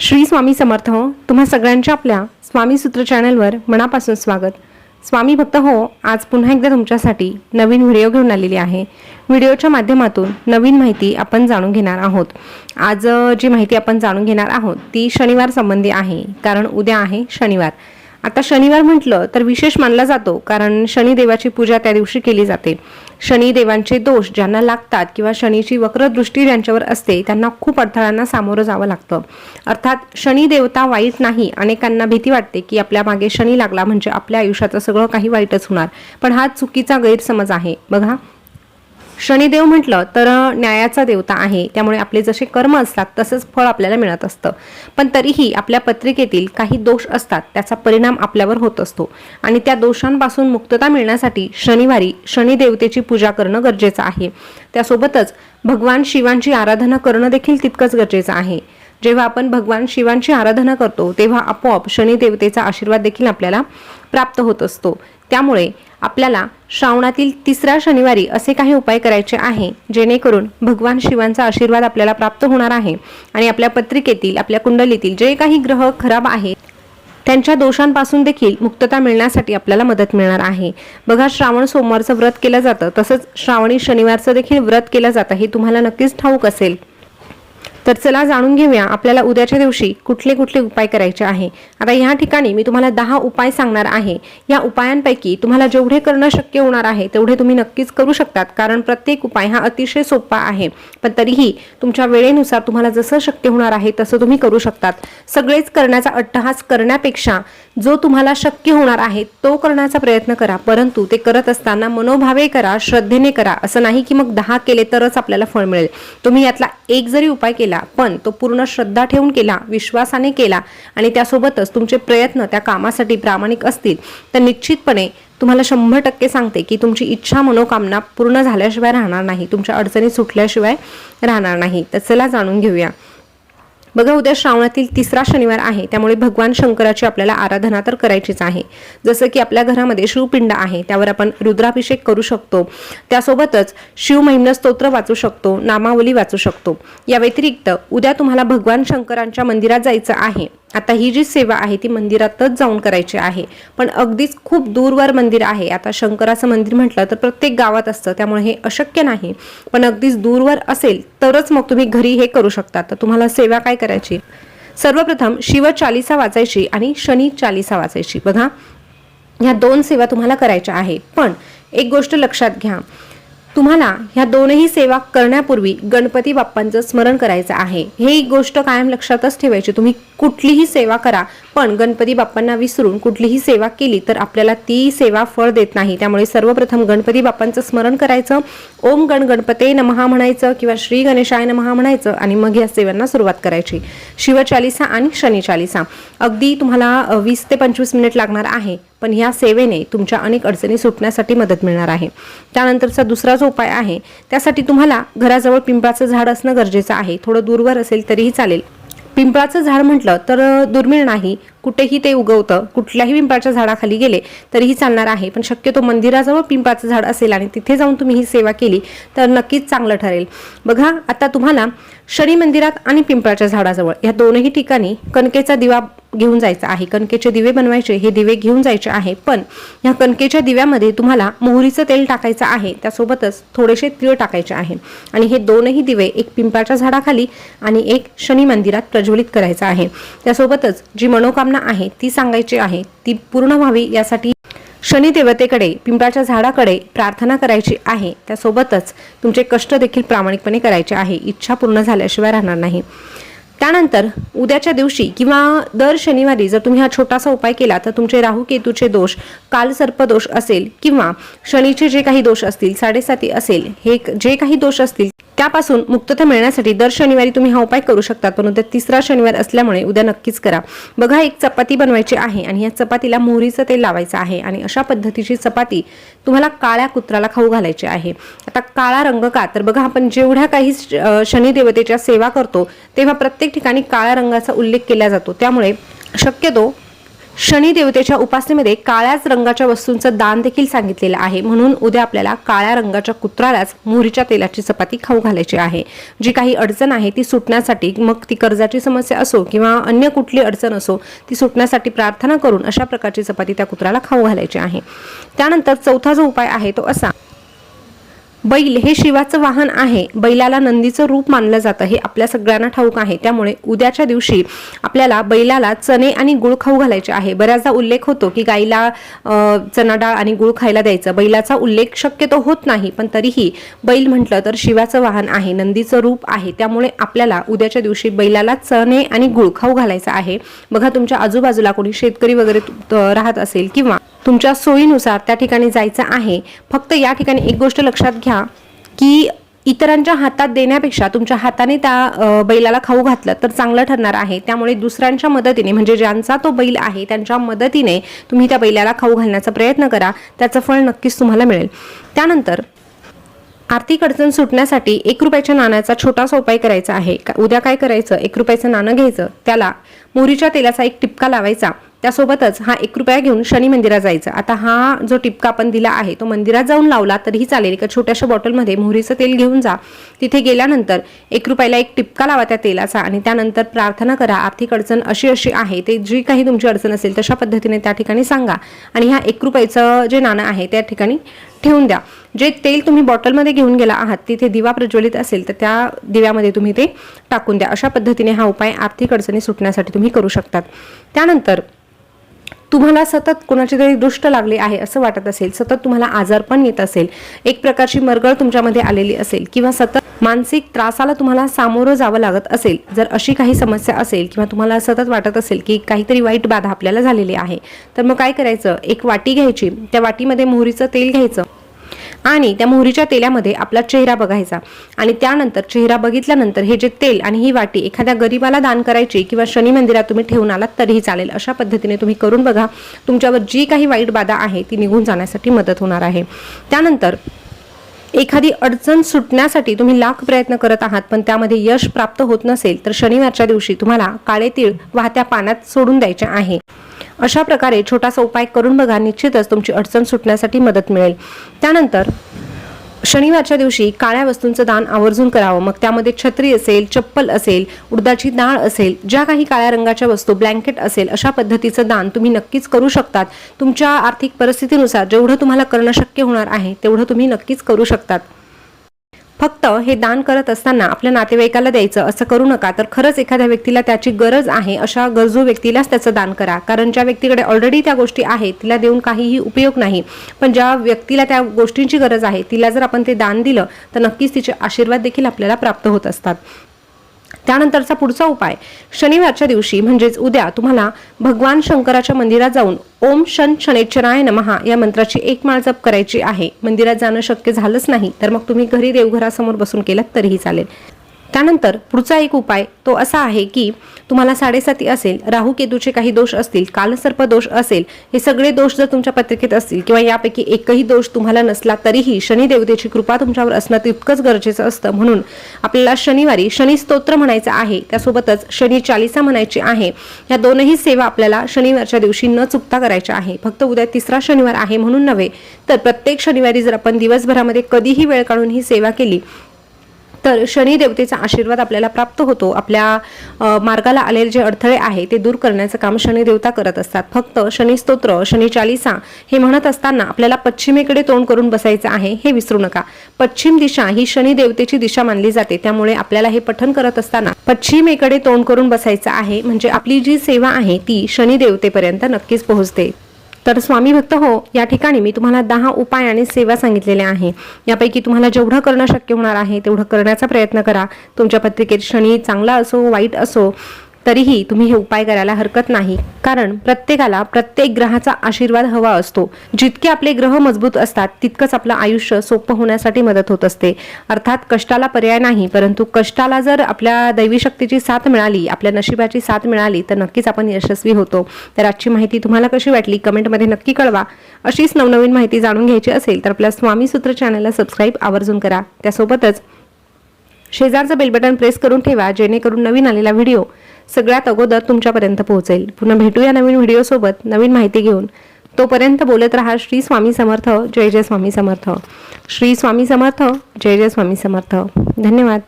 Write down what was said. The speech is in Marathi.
श्री स्वामी समर्थ हो तुम्हा सगळ्यांच्या आपल्या स्वामी सूत्र चॅनलवर मनापासून स्वागत. स्वामी भक्त हो आज पुन्हा एकदा तुमच्यासाठी नवीन व्हिडिओ घेऊन आलेली आहे. व्हिडिओच्या माध्यमातून नवीन माहिती आपण जाणून घेणार आहोत. आज जी माहिती आपण जाणून घेणार आहोत ती शनिवार संबंधी आहे. कारण उद्या आहे शनिवार. आता शनिवार म्हटलं तर विशेष मानला जातो कारण शनिदेवाची पूजा त्या दिवशी केली जाते. शनिदेवांचे दोष ज्यांना लागतात किंवा शनीची वक्रदृष्टी ज्यांच्यावर असते त्यांना खूप अडथळ्यांना सामोरं जावं लागतं. अर्थात शनिदेवता वाईट नाही अनेकांना भीती वाटते की आपल्या मागे शनी लागला म्हणजे आपल्या आयुष्याचं सगळं काही वाईटच होणार. पण हा चुकीचा गैरसमज आहे. बघा शनिदेव म्हटलं तर न्यायाचा देवता आहे. त्यामुळे आपले जसे कर्म असतात तसंच फळ आपल्याला मिळत असतं. पण तरीही आपल्या पत्रिकेतील काही दोष असतात त्याचा परिणाम आपल्यावर होत असतो. आणि त्या दोषांपासून मुक्तता मिळण्यासाठी शनिवारी शनिदेवतेची पूजा करणं गरजेचं आहे. त्यासोबतच भगवान शिवांची आराधना करणं देखील तितकंच गरजेचं आहे. जेव्हा आपण भगवान शिवांची आराधना करतो तेव्हा आपोआप शनिदेवतेचा आशीर्वाद देखील आपल्याला प्राप्त होत असतो. त्यामुळे आपल्याला श्रावणातील तिसऱ्या शनिवारी असे काही उपाय करायचे आहे जेणेकरून भगवान शिवांचा आशीर्वाद आपल्याला प्राप्त होणार आहे आणि आपल्या पत्रिकेतील आपल्या कुंडलीतील जे काही ग्रह खराब आहेत त्यांच्या दोषांपासून देखील मुक्तता मिळण्यासाठी आपल्याला मदत मिळणार आहे. बघा श्रावण सोमवारचं व्रत केलं जातं तसंच श्रावणी शनिवारचं देखील व्रत केलं जातं हे तुम्हाला नक्कीच ठाऊक असेल. तर चला जाणून घेऊया आपल्याला उद्याच्या दिवशी कुठले कुठले उपाय करायचे आहे. आता या ठिकाणी मी तुम्हाला दहा उपाय सांगणार आहे. या उपायांपैकी तुम्हाला जेवढे करणं शक्य होणार आहे तेवढे तुम्ही नक्कीच करू शकतात. कारण प्रत्येक उपाय हा अतिशय सोपा आहे. पण तरीही तुमच्या वेळेनुसार तुम्हाला जसं शक्य होणार आहे तसं तुम्ही करू शकतात. सगळेच करण्याचा अट्टहास करण्यापेक्षा जो तुम्हाला शक्य होणार आहे तो करण्याचा प्रयत्न करा. परंतु ते करत असताना मनोभावे करा श्रद्धेने करा. असं नाही की मग दहा केले तरच आपल्याला फळ मिळेल. तुम्ही यातला एक जरी उपाय केला पण तो पूर्ण श्रद्धा ठेवून केला विश्वासाने केला आणि त्यासोबतच तुमचे प्रयत्न त्या कामासाठी प्रामाणिक असतील तर निश्चितपणे तुम्हाला शंभर टक्के सांगते की तुमची इच्छा मनोकामना पूर्ण झाल्याशिवाय राहणार नाही. तुमच्या अडचणी सुटल्याशिवाय राहणार नाही. तर चला जाणून घेऊया. बघा उद्या श्रावणातील तिसरा शनिवार आहे त्यामुळे भगवान शंकराची आपल्याला आराधना तर करायचीच आहे. जसं की आपल्या घरामध्ये शिवपिंड आहे त्यावर आपण रुद्राभिषेक करू शकतो. त्यासोबतच शिवमहिम्न स्तोत्र वाचू शकतो नामावली वाचू शकतो. या व्यतिरिक्त उद्या तुम्हाला भगवान शंकरांच्या मंदिरात जायचं आहे. आता ही जी सेवा आहे ती मंदिरातच जाऊन करायची आहे. पण अगदीच खूप दूरवर मंदिर आहे. आता शंकराचं मंदिर म्हटलं तर प्रत्येक गावात असतं त्यामुळे हे अशक्य नाही. पण अगदीच दूरवर असेल तरच मग तुम्ही घरी हे करू शकता. तर तुम्हाला सेवा काय करायची? सर्वप्रथम शिव चालिसा वाचायची आणि शनी चालिसा वाचायची. बघा ह्या दोन सेवा तुम्हाला करायच्या आहे. पण एक गोष्ट लक्षात घ्या. तुम्हाला ह्या दोनही सेवा करण्यापूर्वी गणपती बाप्पांचं स्मरण करायचं आहे. हे एक गोष्ट कायम लक्षातच ठेवायची. तुम्ही कुठलीही सेवा करा पण गणपती बाप्पांना विसरून कुठलीही सेवा केली तर आपल्याला ती सेवा फळ देत नाही. त्यामुळे सर्वप्रथम गणपती बाप्पांचं स्मरण करायचं. ओम गण गणपते नमहा म्हणायचं किंवा श्री गणेशाय नमहा म्हणायचं आणि मग या सेवांना सुरुवात करायची. शिवचालिसा आणि शनी चालिसा अगदी तुम्हाला वीस ते पंचवीस मिनिट लागणार आहे. पण ह्या सेवेने तुमच्या अनेक अडचणी सुटण्यासाठी मदत मिळणार आहे. त्यानंतरचा दुसरा जो उपाय आहे त्यासाठी तुम्हाला घराजवळ पिंपळाचं झाड असणं गरजेचं आहे. थोडं दूरवर असेल तरीही चालेल. पिंपळाचं झाड म्हटलं तर दुर्मिळ नाही. कुठेही ते उगवतं. कुठल्याही पिंपळाच्या झाडाखाली गेले तरीही चालणार आहे. पण शक्यतो मंदिराजवळ पिंपळाचं झाड असेल आणि तिथे जाऊन तुम्ही ही सेवा केली तर नक्कीच चांगलं ठरेल. बघा आता तुम्हाला शनी मंदिरात आणि पिंपळाच्या झाडाजवळ या दोनही ठिकाणी कणकेचा दिवा घेऊन जायचा आहे. कणकेचे दिवे बनवायचे हे दिवे घेऊन जायचे आहे. पण ह्या कणकेच्या दिव्यामध्ये तुम्हाला मोहरीचं तेल टाकायचं आहे. त्यासोबतच थोडेसे तीळ टाकायचे आहे. आणि हे दोनही दिवे एक पिंपळाच्या झाडाखाली आणि एक शनी मंदिरात प्रज्वलित करायचं आहे. त्यासोबतच जी मनोकामना आहे ती सांगायची आहे ती पूर्ण व्हावी यासाठी शनी देवतेकडे पिंपळाच्या झाडाकडे प्रार्थना करायची आहे. त्यासोबतच तुमचे कष्ट देखील प्रामाणिकपणे करायचे आहे. इच्छा पूर्ण झाल्याशिवाय राहणार नाही. त्यानंतर उद्याच्या दिवशी किंवा दर शनिवारी जर तुम्ही हा छोटासा उपाय केला तर तुमचे राहू केतूचे दोष कालसर्प दोष असेल किंवा शनीचे जे काही दोष असतील साडेसाती असेल हे जे काही दोष असतील त्यापासून मुक्तता मिळण्यासाठी दर शनिवारी तुम्ही हा उपाय करू शकता. पण उद्या तिसरा शनिवार असल्यामुळे उद्या नक्कीच करा. बघा एक चपाती बनवायची आहे आणि या चपातीला मोहरीचं तेल लावायचं आहे आणि अशा पद्धतीची चपाती तुम्हाला काळ्या कुत्राला खाऊ घालायची आहे. आता काळा रंग का? तर बघा आपण जेवढ्या काही शनिदेवतेच्या सेवा करतो तेव्हा प्रत्येक ठिकाणी काळ्या रंगाचा उल्लेख केला जातो. त्यामुळे शक्यतो शनी देवतेच्या उपासनेमध्ये काळ्याच रंगाच्या वस्तूंचं दान देखील सांगितलेलं आहे. म्हणून उद्या आपल्याला काळ्या रंगाच्या कुत्रालाच मोहरीच्या तेलाची चपाती खाऊ घालायची आहे. जी काही अडचण आहे ती सुटण्यासाठी मग ती कर्जाची समस्या असो किंवा अन्य कुठली अडचण असो ती सुटण्यासाठी प्रार्थना करून अशा प्रकारची चपाती त्या कुत्राला खाऊ घालायची आहे. त्यानंतर चौथा जो उपाय आहे तो असा. बैल हे शिवाचं वाहन आहे. बैलाला नंदीचं रूप मानलं जातं. हे आपल्या सगळ्यांना ठाऊक आहे. त्यामुळे उद्याच्या दिवशी आपल्याला बैलाला चणे आणि गुळ खाऊ घालायचे आहे. बऱ्याचदा उल्लेख होतो की गाईला अं, चणा डाळ आणि गुळ खायला द्यायचं. बैलाचा उल्लेख शक्यतो होत नाही पण तरीही बैल म्हटलं तर शिवाचं वाहन आहे नंदीचं रूप आहे. त्यामुळे आपल्याला उद्याच्या दिवशी बैलाला चणे आणि गुळ खाऊ घालायचं आहे. बघा तुमच्या आजूबाजूला कोणी शेतकरी वगैरे राहत असेल किंवा तुमच्या सोयीनुसार त्या ठिकाणी जायचं आहे. फक्त या ठिकाणी एक गोष्ट लक्षात घ्या की इतरांच्या हातात देण्यापेक्षा तुमच्या हाताने त्या बैलाला खाऊ घातलं तर चांगलं ठरणार आहे. त्यामुळे दुसऱ्यांच्या मदतीने म्हणजे ज्यांचा तो बैल आहे त्यांच्या मदतीने तुम्ही त्या बैलाला खाऊ घालण्याचा प्रयत्न करा. त्याचं फळ नक्कीच तुम्हाला मिळेल. त्यानंतर आर्थिक अडचण सुटण्यासाठी एक रुपयाच्या नाण्याचा छोटासा उपाय करायचा आहे. का- उद्या काय करायचं? एक रुपयाचं नाणं घ्यायचं. त्याला मोहरीच्या तेलाचा एक टिपका लावायचा. त्यासोबतच हा एक रुपया घेऊन शनी मंदिरात जायचं. आता हा जो टिपका आपण दिला आहे तो मंदिरात जाऊन लावला तरीही चालेल. एका छोट्याशा बॉटलमध्ये मोहरीचं तेल घेऊन जा. तिथे गेल्यानंतर एक रुपयाला एक टिपका लावा त्या तेलाचा आणि त्यानंतर प्रार्थना करा. आर्थिक अडचण अशी अशी आहे ते जी काही तुमची अडचण असेल तशा पद्धतीने त्या ठिकाणी सांगा आणि ह्या एक रुपयाचं जे नाणं आहे त्या ठिकाणी ठेवून द्या. जे तेल तुम्ही बॉटलमध्ये घेऊन गेला आहात तिथे दिवा प्रज्वलित असेल तर त्या दिव्यामध्ये तुम्ही ते टाकून द्या. अशा पद्धतीने हा उपाय आर्थिक अडचणी सुटण्यासाठी तुम्ही करू शकतात. त्यानंतर तुम्हाला सतत कोणाची तरी दृष्ट लागली आहे असं वाटत असेल सतत तुम्हाला आजार पण येत असेल एक प्रकारची मरगळ तुमच्यामध्ये आलेली असेल किंवा सतत मानसिक त्रासाला तुम्हाला सामोरं जावं लागत असेल जर अशी काही समस्या असेल किंवा तुम्हाला सतत वाटत असेल की काहीतरी वाईट बाधा आपल्याला झालेली आहे तर मग काय करायचं? एक वाटी घ्यायची त्या वाटीमध्ये मोहरीचं तेल घ्यायचं. आणि त्या मोहरीच्या तेलामध्ये आपला चेहरा बघायचा. आणि त्यानंतर चेहरा बघितल्यानंतर हे जे तेल आणि ही वाटी एखाद्या गरीबाला दान करायची किंवा शनी मंदिरात तुम्ही ठेवून आलात तरीही चालेल. अशा पद्धतीने तुम्ही करून बघा. तुमच्यावर जी काही वाईट बाधा आहे ती निघून जाण्यासाठी मदत होणार आहे. त्यानंतर एखादी अडचण सुटण्यासाठी तुम्ही लाख प्रयत्न करत आहात पण त्यामध्ये यश प्राप्त होत नसेल तर शनिवारच्या दिवशी तुम्हाला काळे तीळ वाहत्या पाण्यात सोडून द्यायचे आहे. अशा प्रकारे छोटासा उपाय करून बघा. निश्चितच तुमची अडचण सुटण्यासाठी मदत मिळेल. त्यानंतर शनिवारच्या दिवशी काळ्या वस्तूंचं दान आवर्जून करावं. मग त्यामध्ये छत्री असेल चप्पल असेल उडदाची डाळ असेल ज्या काही काळ्या रंगाच्या वस्तू ब्लँकेट असेल अशा पद्धतीचं दान तुम्ही नक्कीच करू शकतात. तुमच्या आर्थिक परिस्थितीनुसार जेवढं तुम्हाला करणं शक्य होणार आहे तेवढं तुम्ही नक्कीच करू शकतात. फक्त हे दान करत असताना आपल्या नातेवाईकाला द्यायचं असं करू नका. तर खरंच एखाद्या व्यक्तीला त्याची गरज आहे अशा गरजू व्यक्तीलाच त्याचं दान करा. कारण ज्या व्यक्तीकडे ऑलरेडी त्या गोष्टी आहेत तिला देऊन काहीही उपयोग नाही. पण ज्या व्यक्तीला त्या गोष्टींची गरज आहे तिला जर आपण ते दान दिलं तर नक्कीच तिचे आशीर्वाद देखील आपल्याला प्राप्त होत असतात. त्यानंतरचा पुढचा उपाय शनिवारच्या दिवशी म्हणजेच उद्या तुम्हाला भगवान शंकराच्या मंदिरात जाऊन ओम शन शनेश्वराय नमहा या मंत्राची एक माळ जप करायची आहे. मंदिरात जाणं शक्य झालंच नाही तर मग तुम्ही घरी देवघरासमोर बसून केलात तरीही चालेल. त्यानंतर पुढचा एक उपाय तो असा आहे की तुम्हाला साडेसाती असेल राहू केतूचे काही दोष असतील कालसर्प दोष असेल हे सगळे दोष जर तुमच्या पत्रिकेत असतील किंवा यापैकी एकही दोष तुम्हाला नसला तरीही शनी देवतेची कृपा तुमच्यावर असणं तितकंच गरजेचं असतं. म्हणून आपल्याला शनिवारी शनी स्तोत्र म्हणायचं आहे त्यासोबतच शनी चालिसा म्हणायची आहे. या दोनही सेवा आपल्याला शनिवारच्या दिवशी न चुकता करायच्या आहे. फक्त उद्या तिसरा शनिवार आहे म्हणून नव्हे तर प्रत्येक शनिवारी जर आपण दिवसभरामध्ये कधीही वेळ काढून ही सेवा केली तर शनी देवतेचा आशीर्वाद आपल्याला प्राप्त होतो. आपल्या मार्गाला आलेले जे अडथळे आहे ते दूर करण्याचं काम शनी देवता करत असतात. फक्त शनी स्तोत्र शनी चालिसा हे म्हणत असताना आपल्याला पश्चिमेकडे तोंड करून बसायचं आहे हे विसरू नका. पश्चिम दिशा ही शनी देवतेची दिशा मानली जाते. त्यामुळे आपल्याला हे पठण करत असताना पश्चिमेकडे तोंड करून बसायचं आहे. म्हणजे आपली जी सेवा आहे ती शनी देवतेपर्यंत नक्कीच पोहोचते. तर स्वामी भक्त हो या ठिकाणी मी तुम्हाला दहा उपाय आणि सेवा सांगितलेल्या आहे. यापैकी तुम्हाला जेवढं करणं शक्य होणार आहे तेवढं करण्याचा प्रयत्न करा. तुमच्या पत्रिकेत शनी चांगला असो वाईट असो तरीही तुम्ही हे उपाय करायला हरकत नाही. कारण प्रत्येकाला प्रत्येक ग्रहाचा आशीर्वाद हवा असतो. जितके आपले ग्रह मजबूत असतात तितकंच आपलं आयुष्य सोपं होण्यासाठी मदत होत असते. अर्थात कष्टाला पर्याय नाही परंतु कष्टाला जर आपल्या दैवी शक्तीची साथ मिळाली आपल्या नशिबाची साथ मिळाली तर नक्कीच आपण यशस्वी होतो. तर आजची माहिती तुम्हाला कशी वाटली कमेंटमध्ये नक्की कळवा. अशीच नवनवीन माहिती जाणून घ्यायची असेल तर आपल्या स्वामी सूत्र चॅनलला सबस्क्राईब आवर्जून करा. त्यासोबतच शेजारचं बेल बटन प्रेस करून ठेवा जेणेकरून नवीन आलेला व्हिडिओ सगळ्यात अगोदर तुमच्यापर्यंत पोहोचेल. पुन्हा भेटूया नवीन व्हिडिओसोबत नवीन माहिती घेऊन. तोपर्यंत बोलत राहा श्री स्वामी समर्थ जय जय स्वामी समर्थ. श्री स्वामी समर्थ जय जय स्वामी समर्थ. धन्यवाद.